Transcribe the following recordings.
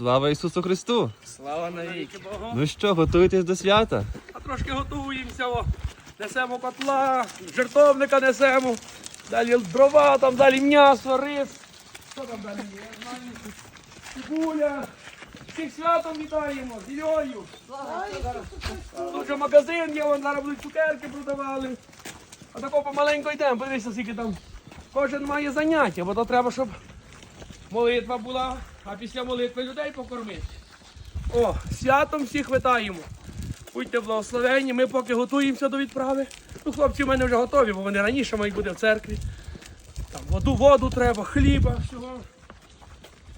Слава Ісусу Христу! Слава навіки. Ну що, готуєтесь до свята? А трошки готуємося. О. Несемо котла, жертовника несемо. Далі дрова, там далі м'ясо, рис. Що там далі є? Цибуля. Всіх святом вітаємо, з Ільою. Тут вже магазин є, вон зараз будуть цукерки продавали. А тако помаленько йдемо, подивися, скільки там. Кожен має заняття, бо то треба, щоб молитва була, а після молитви людей покормити. О, святом всіх вітаємо. Будьте благословені, ми поки готуємося до відправи. Ну, хлопці в мене вже готові, бо вони раніше мають бути в церкві. Там воду, воду треба, хліба, всього.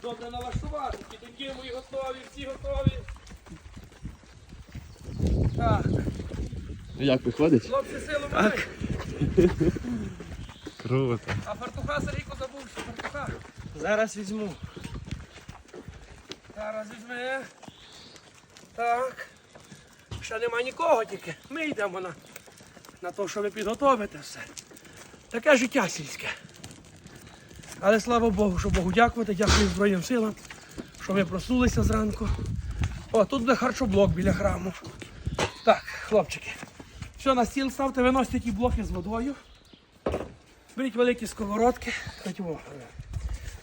Добре налаштувати. Підики мої готові, всі готові. Так, Як виходить? хлопці силу мають. Круто. А фартуха Сергійко забув, що фартуха. Зараз візьму. Зараз візьме. Так. Ще нема нікого тільки. Ми йдемо на, на те, що ви підготовите все. Таке життя сільське. Але слава Богу, що Богу дякувати, дякую Збройним силам, що ми проснулися зранку. О, тут буде харчоблок біля храму. Так, хлопчики. Все, на стіл ставте, виносите ті блоки з водою. Беріть великі сковородки,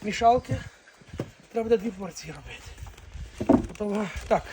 мішалки. Треба буде дві порції робити. Так,